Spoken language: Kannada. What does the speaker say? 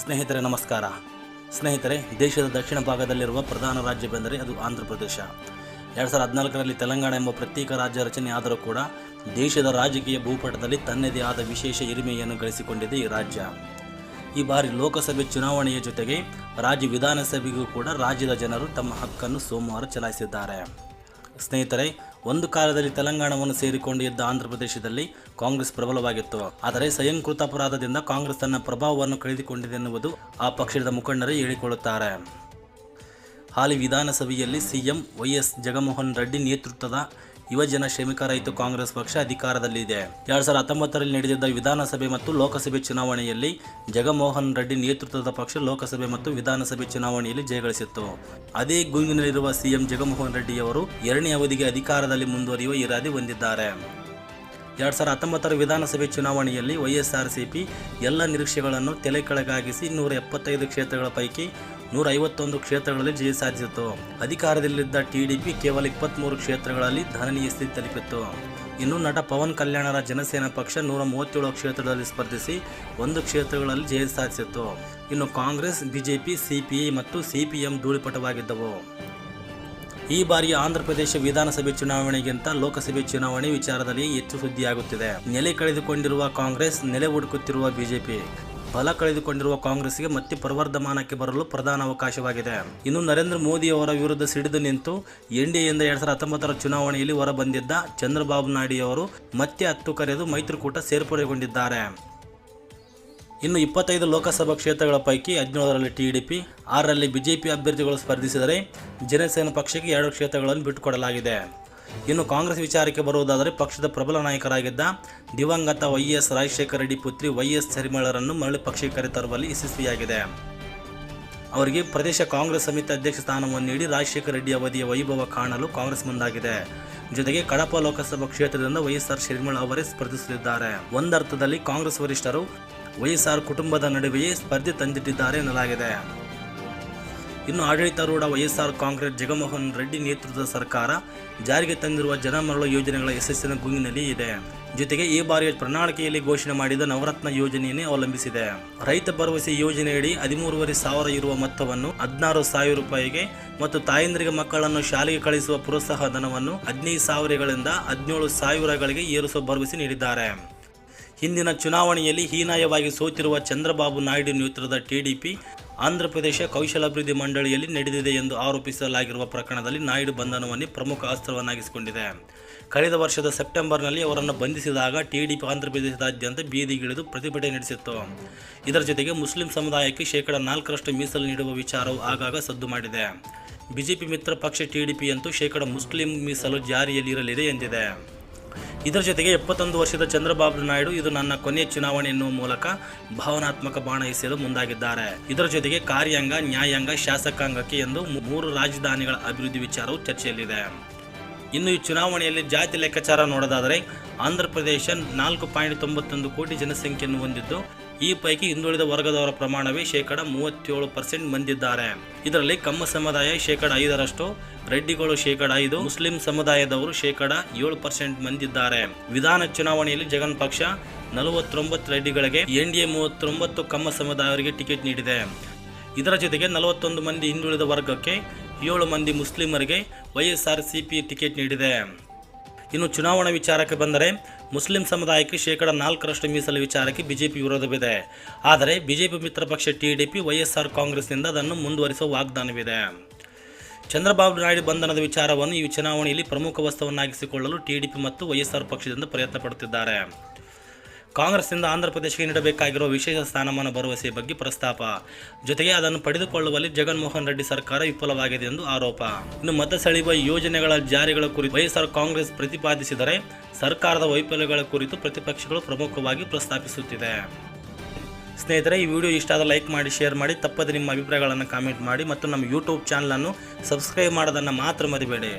ಸ್ನೇಹಿತರೆ, ನಮಸ್ಕಾರ. ಸ್ನೇಹಿತರೆ, ದೇಶದ ದಕ್ಷಿಣ ಭಾಗದಲ್ಲಿರುವ ಪ್ರಧಾನ ರಾಜ್ಯವೆಂದರೆ ಅದು ಆಂಧ್ರ ಪ್ರದೇಶ ಎರಡು ಸಾವಿರದ ಹದಿನಾಲ್ಕರಲ್ಲಿ ತೆಲಂಗಾಣ ಎಂಬ ಪ್ರತ್ಯೇಕ ರಾಜ್ಯ ರಚನೆ ಆದರೂ ಕೂಡ ದೇಶದ ರಾಜಕೀಯ ಭೂಪಟದಲ್ಲಿ ತನ್ನದೇ ಆದ ವಿಶೇಷ ಹಿರಿಮೆಯನ್ನು ಗಳಿಸಿಕೊಂಡಿದೆ ಈ ರಾಜ್ಯ. ಈ ಬಾರಿ ಲೋಕಸಭೆ ಚುನಾವಣೆಯ ಜೊತೆಗೆ ರಾಜ್ಯ ವಿಧಾನಸಭೆಗೂ ಕೂಡ ರಾಜ್ಯದ ಜನರು ತಮ್ಮ ಹಕ್ಕನ್ನು ಸೋಮವಾರ ಚಲಾಯಿಸಿದ್ದಾರೆ. ಸ್ನೇಹಿತರೆ, ಒಂದು ಕಾಲದಲ್ಲಿ ತೆಲಂಗಾಣವನ್ನು ಸೇರಿಕೊಂಡು ಇದ್ದ ಆಂಧ್ರ ಪ್ರದೇಶದಲ್ಲಿ ಕಾಂಗ್ರೆಸ್ ಪ್ರಬಲವಾಗಿತ್ತು. ಆದರೆ ಸ್ವಯಂಕೃತ ಅಪರಾಧದಿಂದ ಕಾಂಗ್ರೆಸ್ ತನ್ನ ಪ್ರಭಾವವನ್ನು ಕಳೆದುಕೊಂಡಿದೆ ಎನ್ನುವುದು ಆ ಪಕ್ಷದ ಮುಖಂಡರೇ ಹೇಳಿಕೊಳ್ಳುತ್ತಾರೆ. ಹಾಲಿ ವಿಧಾನಸಭೆಯಲ್ಲಿ ಸಿಎಂ ವೈಎಸ್ ಜಗನ್ಮೋಹನ್ ರೆಡ್ಡಿ ನೇತೃತ್ವದ ಯುವಜನ ಶ್ರಮಿಕ ರೈತ ಕಾಂಗ್ರೆಸ್ ಪಕ್ಷ ಅಧಿಕಾರದಲ್ಲಿದೆ. ಎರಡ್ ಸಾವಿರದ ಹತ್ತೊಂಬತ್ತರಲ್ಲಿ ನಡೆದಿದ್ದ ವಿಧಾನಸಭೆ ಮತ್ತು ಲೋಕಸಭೆ ಚುನಾವಣೆಯಲ್ಲಿ ಜಗನ್ಮೋಹನ್ ರೆಡ್ಡಿ ನೇತೃತ್ವದ ಪಕ್ಷ ಲೋಕಸಭೆ ಮತ್ತು ವಿಧಾನಸಭೆ ಚುನಾವಣೆಯಲ್ಲಿ ಜಯಗಳಿಸಿತ್ತು. ಅದೇ ಗುಂಗಿನಲ್ಲಿರುವ ಸಿಎಂ ಜಗನ್ಮೋಹನ್ ರೆಡ್ಡಿಯವರು ಎರಡನೇ ಅವಧಿಗೆ ಅಧಿಕಾರದಲ್ಲಿ ಮುಂದುವರಿಯುವ ಇರಾದೆ ಹೊಂದಿದ್ದಾರೆ. ಎರಡ್ ಸಾವಿರದ ಹತ್ತೊಂಬತ್ತರ ವಿಧಾನಸಭೆ ಚುನಾವಣೆಯಲ್ಲಿ ವೈಎಸ್ಆರ್ಸಿಪಿ ಎಲ್ಲ ನಿರೀಕ್ಷೆಗಳನ್ನು ತಲೆ ಕೆಳಗಾಗಿಸಿ ನೂರ ಎಪ್ಪತ್ತೈದು ಕ್ಷೇತ್ರಗಳ ಪೈಕಿ ನೂರ ಐವತ್ತೊಂದು ಕ್ಷೇತ್ರಗಳಲ್ಲಿ ಜಯ ಸಾಧಿಸಿತು. ಅಧಿಕಾರದಲ್ಲಿದ್ದ ಟಿಡಿಪಿ ಕೇವಲ ಇಪ್ಪತ್ತ್ಮೂರು ಕ್ಷೇತ್ರಗಳಲ್ಲಿ ಧನನೀಯ ಸ್ಥಿತಿ ತಲುಪಿತ್ತು. ಇನ್ನು ನಟ ಪವನ್ ಕಲ್ಯಾಣರ ಜನಸೇನಾ ಪಕ್ಷ ನೂರ ಮೂವತ್ತೇಳು ಕ್ಷೇತ್ರದಲ್ಲಿ ಸ್ಪರ್ಧಿಸಿ ಒಂದು ಕ್ಷೇತ್ರಗಳಲ್ಲಿ ಜಯ ಸಾಧಿಸಿತ್ತು. ಇನ್ನು ಕಾಂಗ್ರೆಸ್, ಬಿಜೆಪಿ, ಸಿಪಿಐ ಮತ್ತು ಸಿಪಿಎಂ ಧೂಳಿಪಟವಾಗಿದ್ದವು. ಈ ಬಾರಿಯ ಆಂಧ್ರಪ್ರದೇಶ ವಿಧಾನಸಭೆ ಚುನಾವಣೆಗಿಂತ ಲೋಕಸಭೆ ಚುನಾವಣೆ ವಿಚಾರದಲ್ಲಿ ಹೆಚ್ಚು ಸುದ್ದಿಯಾಗುತ್ತಿದೆ. ನೆಲೆ ಕಳೆದುಕೊಂಡಿರುವ ಕಾಂಗ್ರೆಸ್ ನೆಲೆ ಹುಡುಕುತ್ತಿರುವ ಬಿಜೆಪಿ. ಬಲ ಕಳೆದುಕೊಂಡಿರುವ ಕಾಂಗ್ರೆಸ್ಗೆ ಮತ್ತೆ ಪರವರ್ಧಮಾನಕ್ಕೆ ಬರಲು ಪ್ರಧಾನ ಅವಕಾಶವಾಗಿದೆ. ಇನ್ನು ನರೇಂದ್ರ ಮೋದಿ ಅವರ ವಿರುದ್ಧ ಸಿಡಿದು ನಿಂತು ಎನ್ಡಿಎಯಿಂದ ಎರಡ್ ಸಾವಿರದ ಹತ್ತೊಂಬತ್ತರ ಚುನಾವಣೆಯಲ್ಲಿ ಹೊರಬಂದಿದ್ದ ಚಂದ್ರಬಾಬು ನಾಯ್ಡು ಅವರು ಮತ್ತೆ ಹತ್ತು ಕರೆದು ಮೈತ್ರಿಕೂಟ ಸೇರ್ಪಡೆಗೊಂಡಿದ್ದಾರೆ. ಇನ್ನು ಇಪ್ಪತ್ತೈದು ಲೋಕಸಭಾ ಕ್ಷೇತ್ರಗಳ ಪೈಕಿ ಹದಿನೇಳರಲ್ಲಿ ಟಿಡಿಪಿ ಆರರಲ್ಲಿ ಬಿಜೆಪಿ ಅಭ್ಯರ್ಥಿಗಳು ಸ್ಪರ್ಧಿಸಿದರೆ ಜನಸೇನ ಪಕ್ಷಕ್ಕೆ ಎರಡು ಕ್ಷೇತ್ರಗಳನ್ನು ಬಿಟ್ಟುಕೊಡಲಾಗಿದೆ. ಇನ್ನು ಕಾಂಗ್ರೆಸ್ ವಿಚಾರಕ್ಕೆ ಬರುವುದಾದರೆ ಪಕ್ಷದ ಪ್ರಬಲ ನಾಯಕರಾಗಿದ್ದ ದಿವಂಗತ ವೈ ಎಸ್ ರಾಜಶೇಖರ ರೆಡ್ಡಿ ಪುತ್ರಿ ವೈ ಎಸ್ ಚರಿಮಳರನ್ನು ಮರಳಿ ಪಕ್ಷಕ್ಕೆ ಕರೆತರುವಲ್ಲಿ ಯಶಸ್ವಿಯಾಗಿದೆ. ಅವರಿಗೆ ಪ್ರದೇಶ ಕಾಂಗ್ರೆಸ್ ಸಮಿತಿ ಅಧ್ಯಕ್ಷ ಸ್ಥಾನವನ್ನು ನೀಡಿ ರಾಜಶೇಖರ ರೆಡ್ಡಿ ಅವಧಿಯ ವೈಭವ ಕಾಣಲು ಕಾಂಗ್ರೆಸ್ ಮುಂದಾಗಿದೆ. ಜೊತೆಗೆ ಕಡಪ ಲೋಕಸಭಾ ಕ್ಷೇತ್ರದಿಂದ ವೈಎಸ್ಆರ್ ಶರ್ಮಿಳ್ ಅವರೇ ಸ್ಪರ್ಧಿಸಲಿದ್ದಾರೆ. ಒಂದರ್ಥದಲ್ಲಿ ಕಾಂಗ್ರೆಸ್ ವರಿಷ್ಠರು ವೈಎಸ್ಆರ್ ಕುಟುಂಬದ ನಡುವೆಯೇ ಸ್ಪರ್ಧೆ ತಂದಿಟ್ಟಿದ್ದಾರೆ ಎನ್ನಲಾಗಿದೆ. ಇನ್ನು ಆಡಳಿತಾರೂಢ ವೈಎಸ್ಆರ್ ಕಾಂಗ್ರೆಸ್ ಜಗನ್ಮೋಹನ್ ರೆಡ್ಡಿ ನೇತೃತ್ವದ ಸರ್ಕಾರ ಜಾರಿಗೆ ತಂದಿರುವ ಜನಮರಳು ಯೋಜನೆಗಳ ಯಶಸ್ಸಿನ ಗುಂಗಿನಲ್ಲಿ ಇದೆ. ಜೊತೆಗೆ ಈ ಬಾರಿಯ ಪ್ರಣಾಳಿಕೆಯಲ್ಲಿ ಘೋಷಣೆ ಮಾಡಿದ ನವರತ್ನ ಯೋಜನೆಯನ್ನೇ ಅವಲಂಬಿಸಿದೆ. ರೈತ ಭರವಸೆ ಯೋಜನೆಯಡಿ ಹದಿಮೂರುವರೆ ಸಾವಿರ ಇರುವ ಮೊತ್ತವನ್ನು ಹದಿನಾರು ಸಾವಿರ ರೂಪಾಯಿಗೆ ಮತ್ತು ತಾಯಂದಿರಿಗೆ ಮಕ್ಕಳನ್ನು ಶಾಲೆಗೆ ಕಳಿಸುವ ಪ್ರೋತ್ಸಾಹ ಧನವನ್ನು ಹದಿನೈದು ಸಾವಿರಗಳಿಂದ ಹದಿನೇಳು ಸಾವಿರಗಳಿಗೆ ಏರಿಸುವ ಭರವಸೆ ನೀಡಿದ್ದಾರೆ. ಹಿಂದಿನ ಚುನಾವಣೆಯಲ್ಲಿ ಹೀನಾಯವಾಗಿ ಸೋತಿರುವ ಚಂದ್ರಬಾಬು ನಾಯ್ಡು ನೇತೃತ್ವದ ಟಿಡಿಪಿ ಆಂಧ್ರಪ್ರದೇಶ ಕೌಶಲಾಭಿವೃದ್ಧಿ ಮಂಡಳಿಯಲ್ಲಿ ನಡೆದಿದೆ ಎಂದು ಆರೋಪಿಸಲಾಗಿರುವ ಪ್ರಕರಣದಲ್ಲಿ ನಾಯ್ಡು ಬಂಧನವನ್ನೇ ಪ್ರಮುಖ ಅಸ್ತ್ರವನ್ನಾಗಿಸಿಕೊಂಡಿದೆ ಕಳೆದ ವರ್ಷದ ಸೆಪ್ಟೆಂಬರ್ನಲ್ಲಿ ಅವರನ್ನು ಬಂಧಿಸಿದಾಗ ಟಿಡಿಪಿ ಆಂಧ್ರಪ್ರದೇಶದಾದ್ಯಂತ ಬೀದಿಗಿಳಿದು ಪ್ರತಿಭಟನೆ ನಡೆಸಿತ್ತು. ಇದರ ಜೊತೆಗೆ ಮುಸ್ಲಿಂ ಸಮುದಾಯಕ್ಕೆ ಶೇಕಡ ನಾಲ್ಕರಷ್ಟು ಮೀಸಲು ನೀಡುವ ವಿಚಾರವು ಆಗಾಗ ಸದ್ದು ಮಾಡಿದೆ. ಬಿಜೆಪಿ ಮಿತ್ರ ಪಕ್ಷ ಟಿಡಿಪಿಯಂತೂ ಶೇಕಡ ಮುಸ್ಲಿಂ ಮೀಸಲು ಜಾರಿಯಲ್ಲಿರಲಿದೆ ಎಂದಿದೆ. ಇದರ ಜೊತೆಗೆ ಎಪ್ಪತ್ತೊಂದು ವರ್ಷದ ಚಂದ್ರಬಾಬು ನಾಯ್ಡು ಇದು ನನ್ನ ಕೊನೆಯ ಚುನಾವಣೆ ಎನ್ನುವ ಮೂಲಕ ಭಾವನಾತ್ಮಕ ಬಾಣ ಎಸೆಯಲು ಮುಂದಾಗಿದ್ದಾರೆ. ಇದರ ಜೊತೆಗೆ ಕಾರ್ಯಾಂಗ, ನ್ಯಾಯಾಂಗ, ಶಾಸಕಾಂಗಕ್ಕೆ ಎಂದು ಮೂರು ರಾಜಧಾನಿಗಳ ಅಭಿವೃದ್ಧಿ ವಿಚಾರವು ಚರ್ಚೆಯಲ್ಲಿದೆ. ಇನ್ನು ಈ ಚುನಾವಣೆಯಲ್ಲಿ ಜಾತಿ ಲೆಕ್ಕಾಚಾರ ನೋಡೋದಾದರೆ ಆಂಧ್ರ ಪ್ರದೇಶ ನಾಲ್ಕು ಪಾಯಿಂಟ್ ತೊಂಬತ್ತೊಂದು ಕೋಟಿ ಜನಸಂಖ್ಯೆಯನ್ನು ಹೊಂದಿದ್ದು ಈ ಪೈಕಿ ಹಿಂದುಳಿದ ವರ್ಗದವರ ಪ್ರಮಾಣವೇ ಶೇಕಡ ಮೂವತ್ತೇಳು ಪರ್ಸೆಂಟ್ ಮಂದಿದ್ದಾರೆ. ಇದರಲ್ಲಿ ಕಮ್ಮ ಸಮುದಾಯ ಶೇಕಡ ಐದರಷ್ಟು, ರೆಡ್ಡಿಗಳು ಶೇಕಡ ಐದು, ಮುಸ್ಲಿಂ ಸಮುದಾಯದವರು ಶೇಕಡ ಏಳು ಪರ್ಸೆಂಟ್ ಮಂದಿದ್ದಾರೆ. ವಿಧಾನ ಚುನಾವಣೆಯಲ್ಲಿ ಜಗನ್ ಪಕ್ಷ ನಲವತ್ತೊಂಬತ್ತು ರೆಡ್ಡಿಗಳಿಗೆ, ಎನ್ಡಿಎ ಮೂವತ್ತೊಂಬತ್ತು ಕಮ್ಮ ಸಮುದಾಯವರಿಗೆ ಟಿಕೆಟ್ ನೀಡಿದೆ. ಇದರ ಜೊತೆಗೆ ನಲವತ್ತೊಂದು ಮಂದಿ ಹಿಂದುಳಿದ ವರ್ಗಕ್ಕೆ ಏಳು ಮಂದಿ ಮುಸ್ಲಿಮರಿಗೆ ವೈಎಸ್ಆರ್ ಸಿಪಿ ಟಿಕೆಟ್ ನೀಡಿದೆ. ಇನ್ನು ಚುನಾವಣಾ ವಿಚಾರಕ್ಕೆ ಬಂದರೆ ಮುಸ್ಲಿಂ ಸಮುದಾಯಕ್ಕೆ ಶೇಕಡ ನಾಲ್ಕರಷ್ಟು ಮೀಸಲು ವಿಚಾರಕ್ಕೆ ಬಿಜೆಪಿ ವಿರೋಧವಿದೆ ಆದರೆ ಬಿಜೆಪಿ ಮಿತ್ರ ಪಕ್ಷ ಟಿಡಿಪಿ ವೈಎಸ್ಆರ್ ಕಾಂಗ್ರೆಸ್ನಿಂದ ಅದನ್ನು ಮುಂದುವರಿಸುವ ವಾಗ್ದಾನವಿದೆ. ಚಂದ್ರಬಾಬು ನಾಯ್ಡು ಬಂಧನದ ವಿಚಾರವನ್ನು ಈ ಚುನಾವಣೆಯಲ್ಲಿ ಪ್ರಮುಖ ವಸ್ತುವನ್ನಾಗಿಸಿಕೊಳ್ಳಲು ಟಿಡಿಪಿ ಮತ್ತು ವೈಎಸ್ಆರ್ ಪಕ್ಷದಿಂದ ಪ್ರಯತ್ನ ಪಡುತ್ತಿದ್ದಾರೆ ಕಾಂಗ್ರೆಸ್ನಿಂದ ಆಂಧ್ರ ಪ್ರದೇಶಕ್ಕೆ ನೀಡಬೇಕಾಗಿರುವ ವಿಶೇಷ ಸ್ಥಾನಮಾನ ಭರವಸೆ ಬಗ್ಗೆ ಪ್ರಸ್ತಾಪ. ಜೊತೆಗೆ ಅದನ್ನು ಪಡೆದುಕೊಳ್ಳುವಲ್ಲಿ ಜಗನ್ಮೋಹನ್ ರೆಡ್ಡಿ ಸರ್ಕಾರ ವಿಫಲವಾಗಿದೆ ಎಂದು ಆರೋಪ. ಇನ್ನು ಮತ ಸೆಳೆಯುವ ಯೋಜನೆಗಳ ಜಾರಿಗಳ ಕುರಿತು ವೈಎಸ್ಆರ್ ಕಾಂಗ್ರೆಸ್ ಪ್ರತಿಪಾದಿಸಿದರೆ ಸರ್ಕಾರದ ವೈಫಲ್ಯಗಳ ಕುರಿತು ಪ್ರತಿಪಕ್ಷಗಳು ಪ್ರಮುಖವಾಗಿ ಪ್ರಸ್ತಾಪಿಸುತ್ತಿದೆ. ಸ್ನೇಹಿತರೆ, ಈ ವಿಡಿಯೋ ಇಷ್ಟ ಆದರೆ ಲೈಕ್ ಮಾಡಿ, ಶೇರ್ ಮಾಡಿ, ತಪ್ಪದೆ ನಿಮ್ಮ ಅಭಿಪ್ರಾಯಗಳನ್ನು ಕಾಮೆಂಟ್ ಮಾಡಿ ಮತ್ತು ನಮ್ಮ ಯೂಟ್ಯೂಬ್ ಚಾನಲನ್ನು ಸಬ್ಸ್ಕ್ರೈಬ್ ಮಾಡೋದನ್ನು ಮಾತ್ರ ಮರಿಬೇಡಿ.